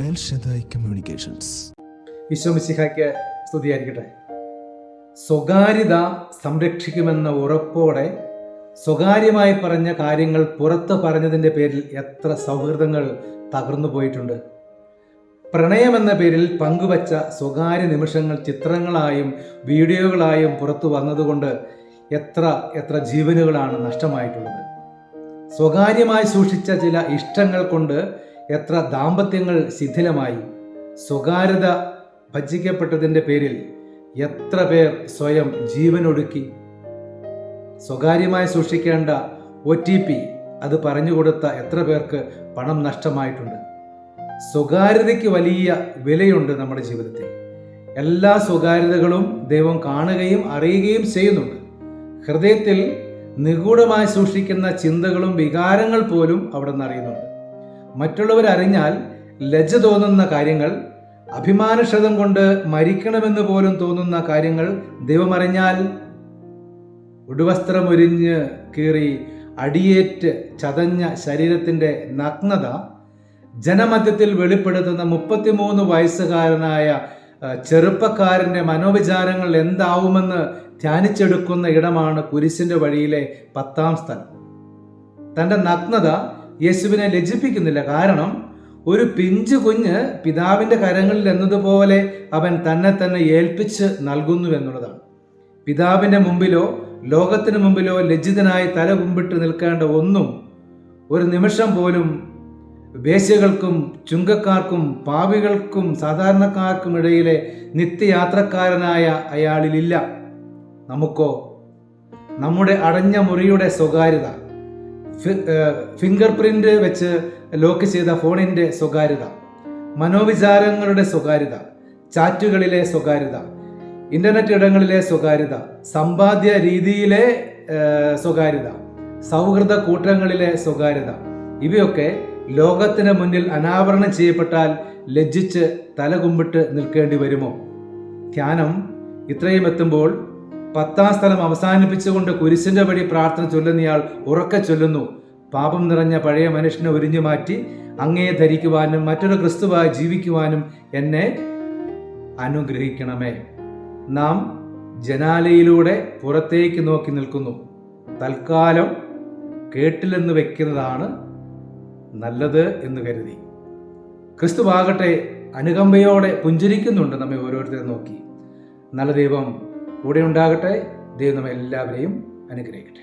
Communications വിശ്വമിശിഹയ്ക്ക് സ്തുതിയായിരിക്കട്ടെ. സ്വകാര്യത സംരക്ഷിക്കുമെന്ന ഉറപ്പോടെ സ്വകാര്യമായി പറഞ്ഞ കാര്യങ്ങൾ പുറത്ത് പറഞ്ഞതിന്റെ പേരിൽ എത്ര സൗഹൃദങ്ങൾ തകർന്നു പോയിട്ടുണ്ട്. പ്രണയമെന്ന പേരിൽ പങ്കുവച്ച സ്വകാര്യ നിമിഷങ്ങൾ ചിത്രങ്ങളായും വീഡിയോകളായും പുറത്തു വന്നതുകൊണ്ട് എത്ര എത്ര ജീവനുകളാണ് നഷ്ടമായിട്ടുള്ളത്. സ്വകാര്യമായി സൂക്ഷിച്ച ചില ഇഷ്ടങ്ങൾ കൊണ്ട് എത്ര ദാമ്പത്യങ്ങൾ ശിഥിലമായി. സ്വകാര്യത ഭജിക്കപ്പെട്ടതിന്റെ പേരിൽ എത്ര പേർ സ്വയം ജീവനൊടുക്കി. സ്വകാര്യമായി സൂക്ഷിക്കേണ്ട ഒ ടി പി അത് പറഞ്ഞുകൊടുത്ത എത്ര പേർക്ക് പണം നഷ്ടമായിട്ടുണ്ട്. സ്വകാര്യതയ്ക്ക് വലിയ വിലയുണ്ട് നമ്മുടെ ജീവിതത്തിൽ. എല്ലാ സ്വകാര്യതകളും ദൈവം കാണുകയും അറിയുകയും ചെയ്യുന്നുണ്ട്. ഹൃദയത്തിൽ നിഗൂഢമായി സൂക്ഷിക്കുന്ന ചിന്തകളും വികാരങ്ങൾ പോലും അവിടെ നിന്ന് അറിയുന്നുണ്ട്. മറ്റുള്ളവർ അറിഞ്ഞാൽ ലജ്ജ തോന്നുന്ന കാര്യങ്ങൾ അഭിമാനക്ഷതം കൊണ്ട് മരിക്കണമെന്ന് പോലും തോന്നുന്ന കാര്യങ്ങൾ ദൈവമറിഞ്ഞാൽ ഉടുവസ്ത്രമൊരിഞ്ഞ് കീറി അടിയേറ്റ് ചതഞ്ഞ ശരീരത്തിന്റെ നഗ്നത ജനമധ്യത്തിൽ വെളിപ്പെടുത്തുന്ന മുപ്പത്തിമൂന്ന് വയസ്സുകാരനായ ചെറുപ്പക്കാരന്റെ മനോവിചാരങ്ങൾ എന്താവുമെന്ന് ധ്യാനിച്ചെടുക്കുന്ന ഇടമാണ് കുരിശിന്റെ വഴിയിലെ പത്താം സ്ഥലം. തന്റെ നഗ്നത യേശുവിനെ ലജ്ജിപ്പിക്കുന്നില്ല. കാരണം ഒരു പിഞ്ചു കുഞ്ഞ് പിതാവിന്റെ കരങ്ങളിൽ എന്നതുപോലെ അവൻ തന്നെ തന്നെ ഏൽപ്പിച്ച് നൽകുന്നു എന്നുള്ളതാണ്. പിതാവിന്റെ മുമ്പിലോ ലോകത്തിന് മുമ്പിലോ ലജ്ജിതനായി തല കുമ്പിട്ട് നിൽക്കേണ്ട ഒന്നും ഒരു നിമിഷം പോലും വേശ്യകൾക്കും ചുങ്കക്കാർക്കും പാവികൾക്കും സാധാരണക്കാർക്കും ഇടയിലെ നിത്യയാത്രക്കാരനായ അയാളിലില്ല. നമുക്കോ നമ്മുടെ അടഞ്ഞ മുറിയുടെ സ്വകാര്യത. ഫിംഗർ പ്രിന്റ് വെച്ച് ലോക്ക് ചെയ്ത ഫോണിന്റെ സ്വകാര്യത മനോവിചാരങ്ങളുടെ സ്വകാര്യത ചാറ്റുകളിലെ സ്വകാര്യത ഇന്റർനെറ്റ് ഇടങ്ങളിലെ സ്വകാര്യത സമ്പാദ്യ രീതിയിലെ സ്വകാര്യത സൗഹൃദ കൂട്ടങ്ങളിലെ സ്വകാര്യത ഇവയൊക്കെ ലോകത്തിന് മുന്നിൽ അനാവരണം ചെയ്യപ്പെട്ടാൽ ലജ്ജിച്ച് തലകുമ്പിട്ട് നിൽക്കേണ്ടി വരുമോ? ധ്യാനം ഇത്രയും എത്തുമ്പോൾ പത്താം സ്ഥലം അവസാനിപ്പിച്ചുകൊണ്ട് കുരിശിന്റെ വഴി പ്രാർത്ഥന ചൊല്ലുന്നയാൾ ഉറക്കെ ചൊല്ലുന്നു. പാപം നിറഞ്ഞ പഴയ മനുഷ്യനെ ഒരിഞ്ഞു മാറ്റി അങ്ങയെ ധരിക്കുവാനും മറ്റൊരു ക്രിസ്തുവായി ജീവിക്കുവാനും എന്നെ അനുഗ്രഹിക്കണമേ. നാം ജനാലയിലൂടെ പുറത്തേക്ക് നോക്കി നിൽക്കുന്നു. തൽക്കാലം കേട്ടില്ലെന്ന് വെക്കുന്നതാണ് നല്ലത് എന്ന് കരുതി. ക്രിസ്തുവാകട്ടെ അനുകമ്പയോടെ പുഞ്ചിരിക്കുന്നുണ്ട് നമ്മെ ഓരോരുത്തരെ നോക്കി. നല്ല ദൈവം കൂടെ ഉണ്ടാകട്ടെ. ദൈവം നമ്മെ എല്ലാവരെയും അനുഗ്രഹിക്കട്ടെ.